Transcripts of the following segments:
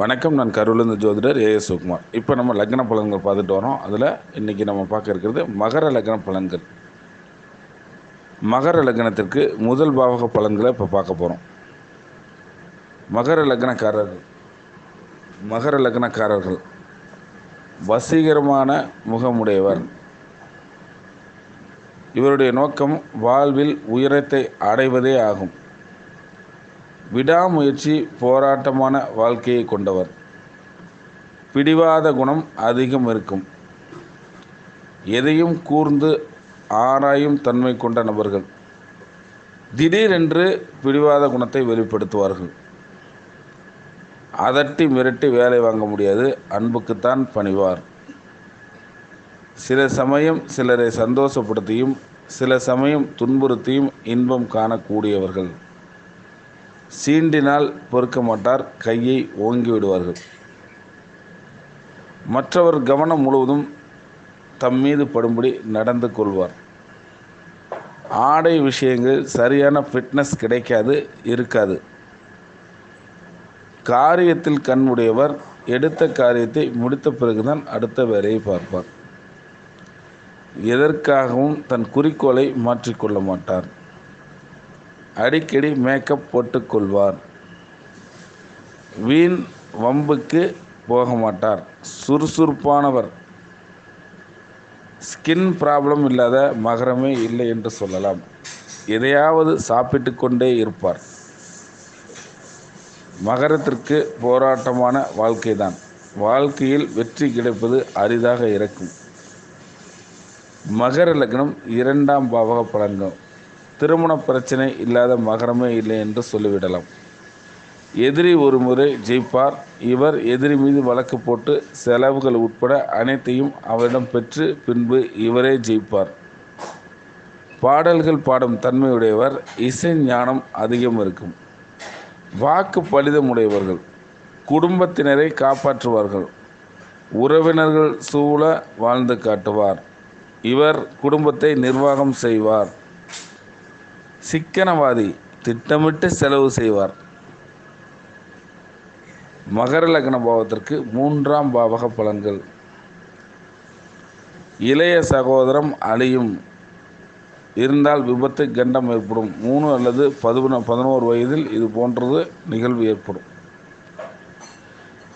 வணக்கம் நான் கரூர்லேருந்து ஜோதிடர் ஏஎஸ் சுகுமார் இப்போ நம்ம லக்ன பலன்கள் பார்த்துட்டு வரோம். அதில் இன்றைக்கி நம்ம பார்க்க இருக்கிறது மகர லக்ன பலன்கள். மகர லக்னத்திற்கு முதல் பாவக பலன்களை இப்போ பார்க்க போகிறோம் மகர லக்னக்காரர்கள் மகர லக்னக்காரர்கள் வசீகரமான முகமுடையவர். இவருடைய நோக்கம் வாழ்வில் உயரத்தை அடைவதே ஆகும். விடாமுயற்சி போராட்டமான வாழ்க்கையை கொண்டவர். பிடிவாத குணம் அதிகம் இருக்கும். எதையும் கூர்ந்து ஆராயும் தன்மை கொண்ட நபர்கள் திடீரென்று பிடிவாத குணத்தை வெளிப்படுத்துவார்கள். அதட்டி மிரட்டி வேலை வாங்க முடியாது அன்புக்குத்தான் பணிவார். சில சமயம் சிலரை சந்தோஷப்படுத்தியும் சில சமயம் துன்புறுத்தியும் இன்பம் காணக்கூடியவர்கள். சீண்டினால் பொறுக்க மாட்டார் கையை ஓங்கி விடுவார்கள். மற்றவர் கவனம் முழுவதும் தம் மீது படும்படி நடந்து கொள்வார். ஆடை விஷயங்களில் சரியான ஃபிட்னஸ் கிடைக்காது இருக்காது. காரியத்தில் கண்ணுடையவர் எடுத்த காரியத்தை முடித்த பிறகுதான் அடுத்த வேலையை பார்ப்பார். எதற்காகவும் தன் குறிக்கோளை மாற்றிக்கொள்ள மாட்டார். அடிக்கடி மேக்கப் போட்டுக்கொள்வார். வீண் வம்புக்கு போக மாட்டார் சுறுசுறுப்பானவர். ஸ்கின் ப்ராப்ளம் இல்லாத மகரமே இல்லை என்று சொல்லலாம். எதையாவது சாப்பிட்டு கொண்டே இருப்பார். மகரத்திற்கு போராட்டமான வாழ்க்கைதான். வாழ்க்கையில் வெற்றி கிடைப்பது அரிதாக இருக்கும். மகர லக்னம் இரண்டாம் பாவக பலன்கள். திருமண பிரச்சனை இல்லாத மகரமே இல்லை என்று சொல்லிவிடலாம். எதிரி ஒரு முறை ஜெயிப்பார். இவர் எதிரி மீது வழக்கு போட்டு செலவுகள் உட்பட அனைத்தையும் அவரிடம் பெற்று பின்பு இவரே ஜெயிப்பார். பாடல்கள் பாடும் தன்மையுடையவர் இசை ஞானம் அதிகம் இருக்கும். வாக்கு பலிதமுடையவர்கள் குடும்பத்தினரை காப்பாற்றுவார்கள். உறவினர்கள் சூழ வாழ்ந்து காட்டுவார். இவர் குடும்பத்தை நிர்வாகம் செய்வார். சிக்கனவாதி திட்டமிட்டு செலவு செய்வார். மகர லக்ன பாவத்திற்கு மூன்றாம் பாவக பலன்கள். இளைய சகோதரம் அழியும். இருந்தால் விபத்து கண்டம் ஏற்படும். மூணு அல்லது பதின பதினோரு வயதில் இது போன்றது நிகழ்வு ஏற்படும்.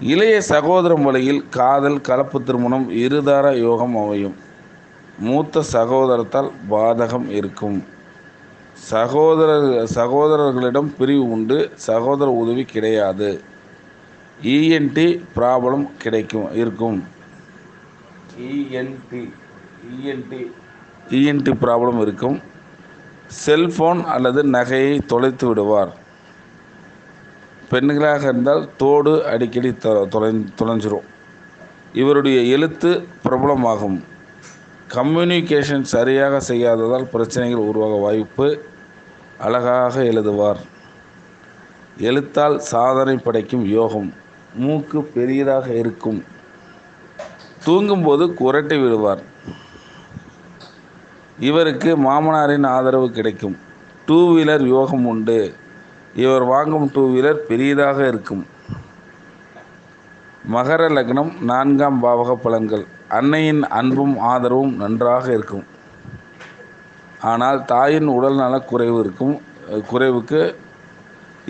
இளைய சகோதரம் வழியில் காதல் கலப்பு திருமணம் இருதார யோகம் அமையும். மூத்த சகோதரத்தால் பாதகம் இருக்கும். சகோதர சகோதரர்களிடம் பிரிவு உண்டு. சகோதர உதவி கிடையாது. இஎன்டி ப்ராப்ளம் கிடைக்கும் இருக்கும். இஎன்டி இஎன்டி இஎன்டி ப்ராப்ளம் இருக்கும். செல்ஃபோன் அல்லது நகையை தொலைத்து விடுவார். பெண்களாக இருந்தால் தோடு அடிக்கடி தொலை தொலைஞ்சிரும். இவருடைய எழுத்து பிரபலமாகும். கம்யூனிகேஷன் சரியாக செய்யாததால் பிரச்சனைகள் உருவாக வாய்ப்பு அழகாக எழுதுவார். எழுத்தால் சாதனை படைக்கும் யோகம் மூக்கு பெரியதாக இருக்கும். தூங்கும்போது குரட்டை விடுவார். இவருக்கு மாமனாரின் ஆதரவு கிடைக்கும். டூ வீலர் யோகம் உண்டு. இவர் வாங்கும் டூ வீலர் பெரியதாக இருக்கும். மகர லக்னம் நான்காம் பாவக பலன்கள். அன்னையின் அன்பும் ஆதரவும் நன்றாக இருக்கும். ஆனால் தாயின் உடல் நல குறைவு இருக்கும் குறைவுக்கு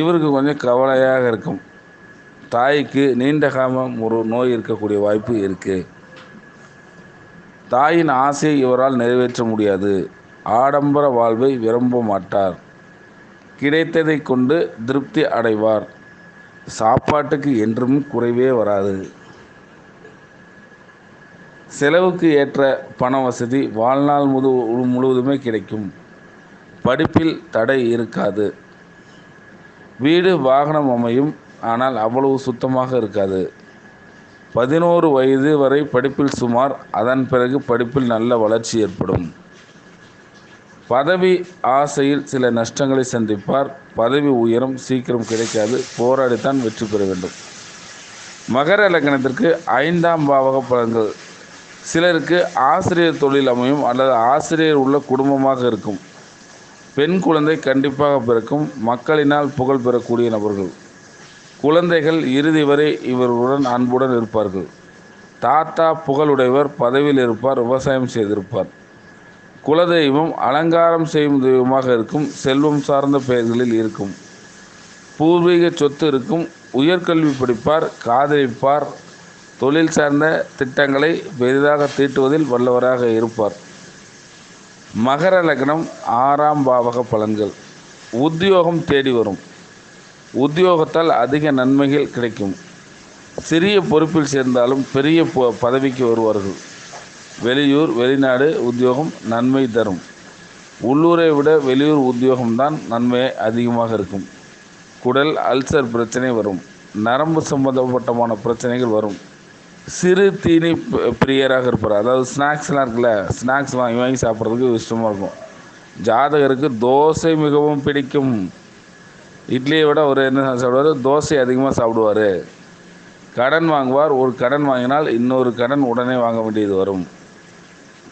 இவருக்கு கொஞ்சம் கவலையாக இருக்கும். தாய்க்கு நீண்ட காலம் ஒரு நோய் இருக்கக்கூடிய வாய்ப்பு இருக்குது தாயின் ஆசையை இவரால் நிறைவேற்ற முடியாது. ஆடம்பர வாழ்வை விரும்ப மாட்டார். கிடைத்ததை கொண்டு திருப்தி அடைவார். சாப்பாட்டுக்கு என்றும் குறைவே வராது. செலவுக்கு ஏற்ற பண வசதி வாழ்நாள் முழு முழுவதுமே கிடைக்கும். படிப்பில் தடை இருக்காது. வீடு வாகனம் அமையும் ஆனால் அவ்வளவு சுத்தமாக இருக்காது. பதினோரு வயது வரை படிப்பில் சுமார் அதன் பிறகு படிப்பில் நல்ல வளர்ச்சி ஏற்படும். பதவி ஆசையில் சில நஷ்டங்களை சந்திப்பார். பதவி உயரம் சீக்கிரம் கிடைக்காது. போராடித்தான் வெற்றி பெற வேண்டும். மகர லக்னத்திற்கு ஐந்தாம் பாவக பலன்கள் சிலருக்கு ஆசிரியர் தொழில் அமையும் அல்லது ஆசிரியர் உள்ள குடும்பமாக இருக்கும். பெண் குழந்தை கண்டிப்பாக பிறக்கும். மக்களினால் புகழ் பெறக்கூடிய நபர்கள். குழந்தைகள் இறுதி வரை இவர்களுடன் அன்புடன் இருப்பார்கள். தாத்தா புகழுடையவர் பதவியில் இருப்பார் விவசாயம் செய்திருப்பார். குலதெய்வம் அலங்காரம் செய்யும் தெய்வமாக இருக்கும் செல்வம் சார்ந்த பெயர்களில் இருக்கும். பூர்வீக சொத்து இருக்கும் உயர்கல்வி படிப்பார் காதலிப்பார் தொழில் சார்ந்த திட்டங்களை பெரிதாக தீட்டுவதில் வல்லவராக இருப்பார். மகர லக்னம் ஆறாம் பாவக பலன்கள். உத்தியோகம் தேடி வரும். உத்தியோகத்தால் அதிக நன்மைகள் கிடைக்கும். சிறிய பொறுப்பில் சேர்ந்தாலும் பெரிய பதவிக்கு வருவார்கள். வெளியூர் வெளிநாடு உத்தியோகம் நன்மை தரும். உள்ளூரை விட வெளியூர் உத்தியோகம்தான் நன்மை அதிகமாக இருக்கும். குடல் அல்சர் பிரச்சனை வரும். நரம்பு சம்பந்தப்பட்டமான பிரச்சனைகள் வரும். சிறு தீனி பிரியராக இருப்பார் அதாவது ஸ்நாக்ஸ்லாம் இருக்குல்ல ஸ்நாக்ஸ் வாங்கி வாங்கி சாப்பிட்றதுக்கு இஷ்டமாக இருக்கும். ஜாதகருக்கு தோசை மிகவும் பிடிக்கும். இட்லியை விட அவர் என்ன சாப்பிடுவார்? தோசை அதிகமாக சாப்பிடுவார். கடன் வாங்குவார். ஒரு கடன் வாங்கினால் இன்னொரு கடன் உடனே வாங்க வேண்டியது வரும்.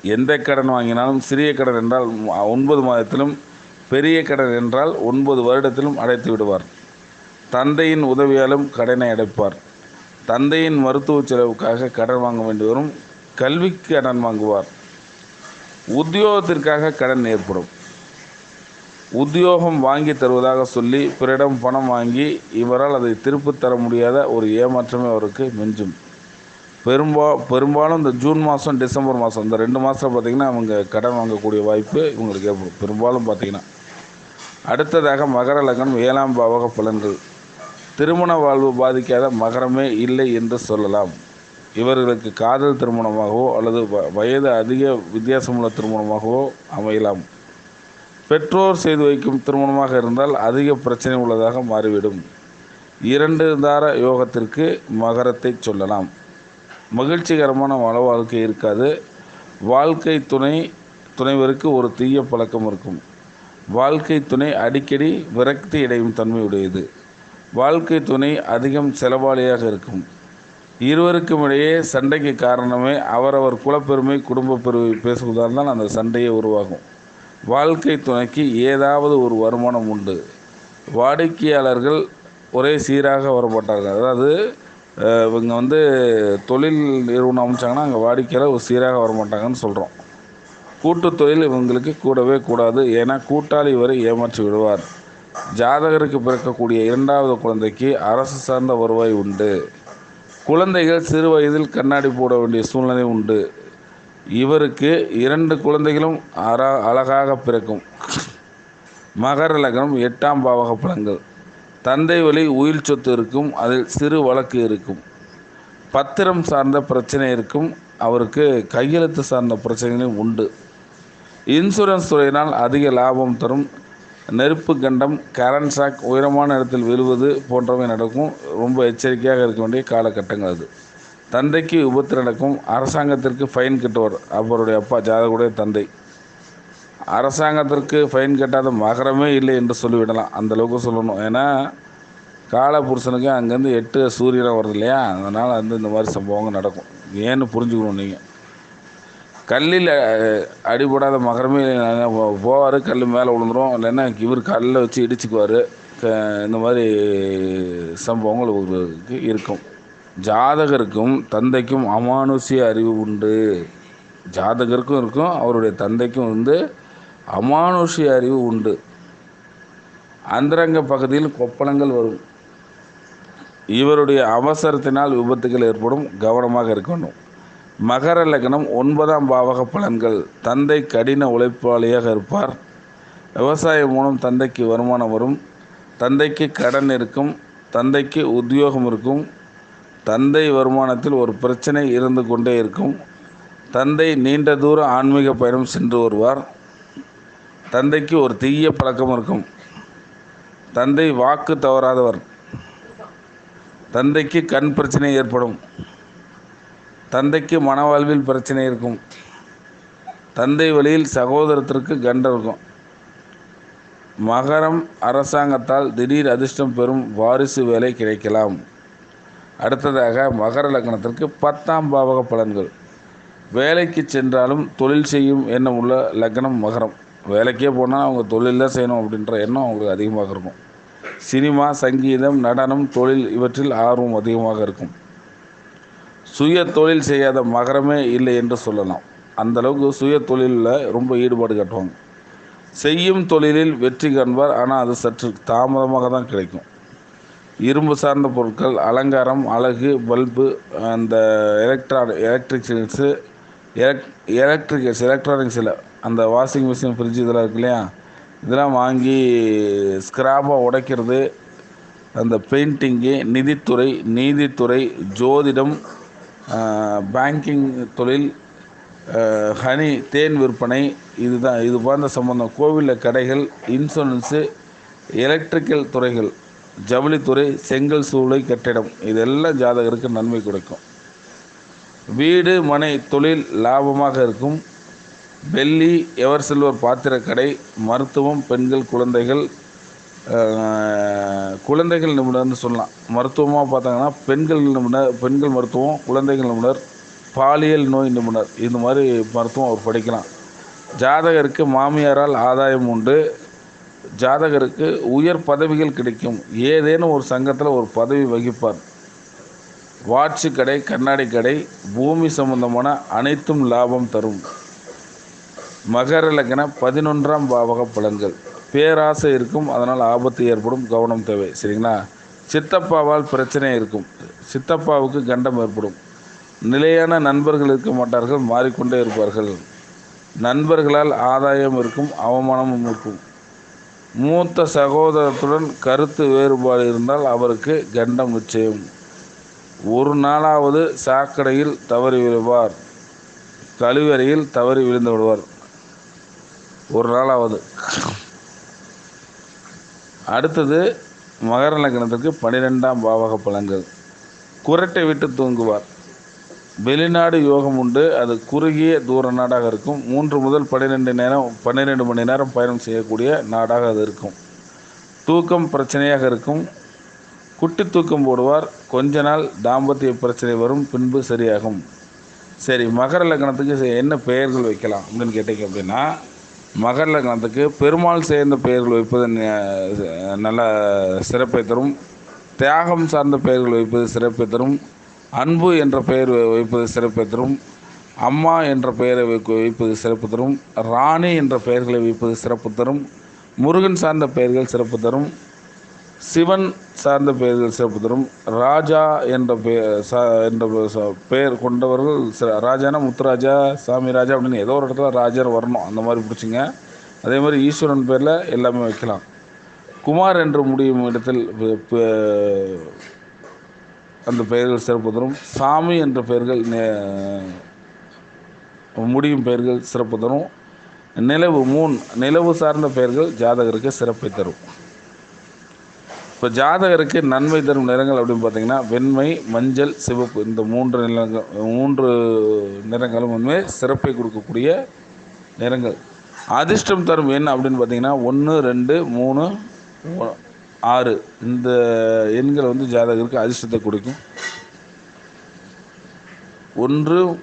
எந்த கடன் வாங்கினாலும் சிறிய கடன் என்றால் ஒன்பது மாதத்திலும் பெரிய கடன் என்றால் ஒன்பது வருடத்திலும் அடைத்து விடுவார். தந்தையின் உதவியாலும் கடனை அடைப்பார். தந்தையின் மருத்துவ செலவுக்காக கடன் வாங்க வேண்டி வரும் கல்விக்கு கடன் வாங்குவார். உத்தியோகத்திற்காக கடன் ஏற்படும். உத்தியோகம் வாங்கி தருவதாக சொல்லி பிறரிடம் பணம் வாங்கி இவரால் அதை திருப்பித் தர முடியாத ஒரு ஏமாற்றமே அவருக்கு மிஞ்சும். பெரும்பா பெரும்பாலும் இந்த ஜூன் மாதம் டிசம்பர் மாதம் இந்த ரெண்டு மாதத்தில் பார்த்திங்கன்னா அவங்க கடன் வாங்கக்கூடிய வாய்ப்பு இவங்களுக்கு ஏற்படும். பெரும்பாலும் பார்த்திங்கன்னா அடுத்ததாக மகர லக்னம் ஏழாம் பாவக பலன்கள். திருமண வாழ்வு பாதிக்காத மகரமே இல்லை என்று சொல்லலாம். இவர்களுக்கு காதல் திருமணமாகவோ அல்லது வ- வயது அதிக வித்தியாசமுள்ள திருமணமாகவோ அமையலாம். பெற்றோர் செய்து வைக்கும் திருமணமாக இருந்தால் அதிக பிரச்சனை உள்ளதாக மாறிவிடும். இரண்டு தார யோகத்திற்கு மகரத்தை சொல்லலாம். மகிழ்ச்சிகரமான மன வாழ்க்கை இருக்காது. வாழ்க்கை துணை துணைவருக்கு ஒரு தீய பழக்கம் இருக்கும். வாழ்க்கை துணை அடிக்கடி விரக்தி அடையும் தன்மை உடையது வாழ்க்கை துணை அதிகம் செலவாளியாக இருக்கும். இருவருக்கும் இடையே சண்டைக்கு காரணமே அவரவர் குலப்பெருமை குடும்ப பெருமை பேசுவதால் தான் அந்த சண்டையே உருவாகும். வாழ்க்கை துணைக்கு ஏதாவது ஒரு வருமானம் உண்டு. வாடிக்கையாளர்கள் ஒரே சீராக வரமாட்டார்கள். அதாவது இவங்க வந்து தொழில் நிறுவனம் அமைச்சாங்கன்னா அங்கே வாடிக்கையாளர் ஒரு சீராக வரமாட்டாங்கன்னு சொல்கிறோம் கூட்டு தொழில் இவங்களுக்கு கூடவே கூடாது. ஏன்னா கூட்டாளி வரை ஏமாற்றி விடுவார். ஜாதகருக்கு பிறக்கக்கூடிய இரண்டாவது குழந்தைக்கு அரசு சார்ந்த வருவாய் உண்டு. குழந்தைகள் சிறு வயதில் கண்ணாடி போட வேண்டிய சூழ்நிலை உண்டு. இவருக்கு இரண்டு குழந்தைகளும் அற அழகாக பிறக்கும். மகர லக்னம் எட்டாம் பாவக பலன்கள். தந்தை வழி உயிர் சொத்து இருக்கும் அதில் சிறு வழக்கு இருக்கும். பத்திரம் சார்ந்த பிரச்சனை இருக்கும் அவருக்கு கையெழுத்து சார்ந்த பிரச்சனைகளும் உண்டு. இன்சூரன்ஸ் துறையினால் அதிக லாபம் தரும் நெருப்பு கண்டம் கரண்ட் ஷாக் உயரமான இடத்தில் விழுவது போன்றவை நடக்கும். ரொம்ப எச்சரிக்கையாக இருக்க வேண்டிய காலகட்டங்கள் அது. தந்தைக்கு விபத்து நடக்கும். அரசாங்கத்திற்கு ஃபைன் கட்டுவார். அவருடைய அப்பா ஜாதகுடைய தந்தை. அரசாங்கத்திற்கு ஃபைன் கட்டாத மகரமே இல்லை என்று சொல்லிவிடலாம். அந்த அளவுக்கு சொல்லணும். ஏன்னா காலபுருஷனுக்கு அங்கேருந்து எட்டு சூரியனாக வருது இல்லையா? அதனால் வந்து இந்த மாதிரி சம்பவங்கள் நடக்கும். ஏன்னு புரிஞ்சுக்கணும் நீங்கள் கல்லில் அடிபடாத மகரமே போவார் கல் மேலே விழுந்துரும். இல்லைன்னா இவர் கல்லில் வச்சு இடிச்சுக்குவார். இந்த மாதிரி சம்பவங்கள் உங்களுக்கு இருக்கும். ஜாதகருக்கும் தந்தைக்கும் அமானுஷ்ய அறிவு உண்டு. ஜாதகருக்கும் இருக்கும் அவருடைய தந்தைக்கும் வந்து அமானுஷ்ய அறிவு உண்டு. அந்தரங்க பகுதியில் கொப்பளங்கள் வரும். இவருடைய அவசரத்தினால் விபத்துகள் ஏற்படும். கவனமாக இருக்க வேண்டும் மகர லக்னம் ஒன்பதாம் பாவக பலன்கள். தந்தை கடின உழைப்பாளியாக இருப்பார். விவசாயம் மூலம் தந்தைக்கு வருமானம் வரும். தந்தைக்கு கடன் இருக்கும். தந்தைக்கு உத்தியோகம் இருக்கும். தந்தை வருமானத்தில் ஒரு பிரச்சனை இருந்து கொண்டே இருக்கும். தந்தை நீண்ட தூர ஆன்மீக பயணம் சென்று வருவார். தந்தைக்கு ஒரு தீய பழக்கம் இருக்கும். தந்தை வாக்கு தவறாதவர். தந்தைக்கு கண் பிரச்சனை ஏற்படும். தந்தைக்கு மனவாழ்வில் பிரச்சனை இருக்கும். தந்தை வழியில் சகோதரத்திற்கு கண்டம் இருக்கும். மகரம் அரசாங்கத்தால் திடீர் அதிர்ஷ்டம் பெறும் வாரிசு வேலை கிடைக்கலாம். அடுத்ததாக மகர லக்னத்திற்கு பத்தாம் பாவக பலன்கள். வேலைக்கு சென்றாலும் தொழில் செய்யும் எண்ணம் உள்ள லக்னம் மகரம். வேலைக்கே போனால் அவங்க தொழில் தான் செய்யணும் அப்படின்ற எண்ணம் அவங்களுக்கு அதிகமாக இருக்கும். சினிமா சங்கீதம் நடனம் தொழில் இவற்றில் ஆர்வம் அதிகமாக இருக்கும். சுய தொழில் செய்யாத மகரமே இல்லை என்று சொல்லலாம். அந்தளவுக்கு சுய தொழிலில் ரொம்ப ஈடுபாடு காட்டுவாங்க. செய்யும் தொழிலில் வெற்றி காண்பார் ஆனால் அது சற்று தாமதமாக தான் கிடைக்கும். இரும்பு சார்ந்த பொருட்கள் அலங்காரம் அழகு பல்பு அந்த எலக்ட்ரான் எலக்ட்ரிக்ஸு எலக் எலக்ட்ரிகல்ஸ் எலக்ட்ரானிக்ஸில் அந்த வாஷிங் மிஷின் ஃப்ரிட்ஜ் இதெல்லாம் இருக்கு இல்லையா? இதெல்லாம் வாங்கி ஸ்க்ராப்பாக உடைக்கிறது. அந்த பெயிண்டிங்கு நிதித்துறை நீதித்துறை ஜோதிடம் பேங்கிங் தொழில் ஹனி தேன் விற்பனை இதுதான். இது போன்ற சம்பந்தம். கோவிலில் கடைகள் இன்சூரன்ஸு எலக்ட்ரிக்கல் துறைகள் ஜவுளித்துறை செங்கல் சூளை கட்டிடம். இதெல்லாம் ஜாதகருக்கு நன்மை கொடுக்கும். வீடு மனை தொழில் லாபமாக இருக்கும். வெள்ளி எவர் சில்வர் பாத்திரக்கடை மருத்துவம் பெண்கள் குழந்தைகள் குழந்தைகள் நிபுணர்னு சொல்லலாம். மருத்துவமாக பார்த்தாங்கன்னா பெண்கள் நிபுணர் பெண்கள் மருத்துவம் குழந்தைகள் நிபுணர் பாலியல் நோய் நிபுணர். இந்த மாதிரி மருத்துவம் அவர் படிக்கலாம். ஜாதகருக்கு மாமியாரால் ஆதாயம் உண்டு. ஜாதகருக்கு உயர் பதவிகள் கிடைக்கும். ஏதேனும் ஒரு சங்கத்தில் ஒரு பதவி வகிப்பார். வாட்சு கடை கண்ணாடி கடை பூமி சம்பந்தமான அனைத்தும் லாபம் தரும். மகர லக்ன பதினொன்றாம் பாவக பலன்கள். பேராசை இருக்கும் அதனால் ஆபத்து ஏற்படும் கவனம் தேவை. சரிங்களா? சித்தப்பாவால் பிரச்சனை இருக்கும். சித்தப்பாவுக்கு கண்டம் ஏற்படும். நிலையான நண்பர்கள் இருக்க மாட்டார்கள் மாறிக்கொண்டே இருப்பார்கள். நண்பர்களால் ஆதாயம் இருக்கும் அவமானமும் இருக்கும். மூத்த சகோதரத்துடன் கருத்து வேறுபாடு இருந்தால் அவருக்கு கண்டம் நிச்சயம். ஒரு நாளாவது சாக்கடையில் தவறி விழுவார். கழிவறையில் தவறி விழுந்து விடுவார். ஒரு நாளாவது. அடுத்தது மகர லக்னத்திற்கு பன்னிரெண்டாம் பாவக பலன்கள். குரட்டை விட்டு தூங்குவார். வெளிநாடு யோகம் உண்டு. அது குறுகிய தூர நாடாக இருக்கும். மூன்று முதல் பன்னிரெண்டு நேரம் பன்னிரெண்டு மணி நேரம் பயணம் செய்யக்கூடிய நாடாக அது இருக்கும். தூக்கம் பிரச்சனையாக இருக்கும். குட்டி தூக்கம் போடுவார். கொஞ்ச நாள் தாம்பத்திய பிரச்சனை வரும். பின்பு சரியாகும். சரி மகர லக்னத்துக்கு சரி என்ன பெயர்கள் வைக்கலாம் அப்படின்னு கேட்டீங்க அப்படின்னா மகர லக்னத்துக்கு பெருமாள் சேர்ந்த பெயர்கள் வைப்பது நல்ல சிறப்பை தரும். தியாகம் சார்ந்த பெயர்கள் வைப்பது சிறப்பை தரும். அன்பு என்ற பெயர் வை- வைப்பது சிறப்பை தரும். அம்மா என்ற பெயரை வைக்க- வைப்பது சிறப்பு தரும். ராணி என்ற பெயர்களை வைப்பது சிறப்பு தரும். முருகன் சார்ந்த பெயர்கள் சிறப்பு தரும். சிவன் சார்ந்த பெயர்கள் சிறப்பு தரும் ராஜா என்ற பெயர் சா என்ற பெயர் கொண்டவர்கள் ராஜானா முத்துராஜா சாமி ராஜா அப்படின்னு ஏதோ ஒரு இடத்துல ராஜர் வரணும். அந்த மாதிரி பிடிச்சிங்க. அதே மாதிரி ஈஸ்வரன் பேரில் எல்லாமே வைக்கலாம். குமார் என்று முடியும் இடத்தில் அந்த பெயர்கள் சிறப்பு தரும் சாமி என்ற பெயர்கள் நே- முடியும் பெயர்கள் சிறப்பு தரும் நிலவு மூன் நிலவு சார்ந்த பெயர்கள் ஜாதகருக்கு சிறப்பை தரும். இப்போ ஜாதகருக்கு நன்மை தரும் நிறங்கள் அப்படின்னு பார்த்தீங்கன்னா வெண்மை மஞ்சள் சிவப்பு இந்த மூன்று நிறங்கள் மூன்று நிறங்களும் உண்மை சிறப்பை கொடுக்கக்கூடிய நிறங்கள். அதிர்ஷ்டம் தரும் எண் அப்படின்னு பார்த்தீங்கன்னா ஒன்று ரெண்டு மூணு ஆறு. இந்த எண்கள் வந்து ஜாதகருக்கு அதிர்ஷ்டத்தை கொடுக்கும். ஒன்று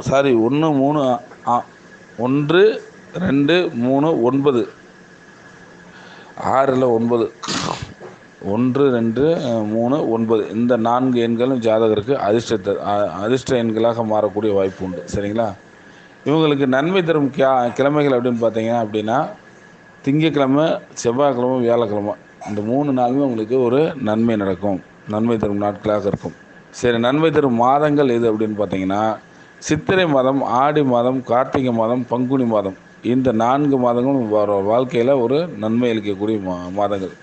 சாரி ஒன்று மூணு ஆ- ஒன்று ரெண்டு மூணு ஒன்பது. ஆறில் ஒன்பது. ஒன்று ரெண்டு மூணு ஒன்பது. இந்த நான்கு எண்களும் ஜாதகருக்கு அதிர்ஷ்டத்தை அதிர்ஷ்ட எண்களாக மாறக்கூடிய வாய்ப்பு உண்டு. சரிங்களா? இவங்களுக்கு நன்மை தரும் கியா கிழமைகள் அப்படின்னு பார்த்தீங்கன்னா அப்படின்னா திங்கக்கிழமை செவ்வாய்க்கிழமை வியாழக்கிழமை. இந்த மூணு நாளுமே உங்களுக்கு ஒரு நன்மை நடக்கும். நன்மை தரும் நாட்களாக இருக்கும். சரி நன்மை தரும் மாதங்கள் எது அப்படின்னு பார்த்தீங்கன்னா சித்திரை மாதம் ஆடி மாதம் கார்த்திகை மாதம் பங்குனி மாதம். இந்த நான்கு மாதங்களும் வாழ்க்கையில் ஒரு நன்மை அளிக்கக்கூடிய மா மாதங்கள்.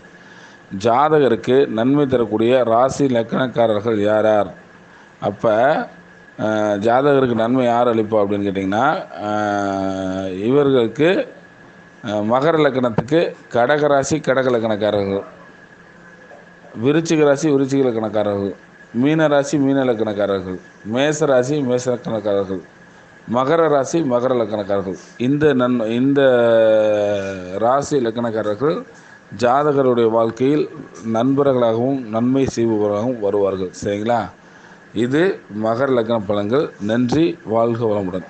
ஜாதகருக்கு நன்மை தரக்கூடிய ராசி லக்கணக்காரர்கள் யார் யார் அப்போ ஜாதகருக்கு நன்மை யார் அளிப்பா அப்படின்னு கேட்டிங்கன்னா இவர்களுக்கு மகர லக்கணத்துக்கு கடக ராசி கடக லக்கணக்காரர்கள். விருச்சிக ராசி விருச்சிக லக்கணக்காரர்கள். மீன ராசி மீன லக்கணக்காரர்கள். மேச ராசி மேச லக்கணக்காரர்கள். மகர ராசி மகர லக்கணக்காரர்கள். இந்த நன் இந்த ராசி லக்கணக்காரர்கள் ஜாதகருடைய வாழ்க்கையில் நண்பர்களாகவும் நன்மை செய்பவர்களாகவும் வருவார்கள். சரிங்களா? இது மகர லக்ன பலன்கள். நன்றி வாழ்க வளமுடன்.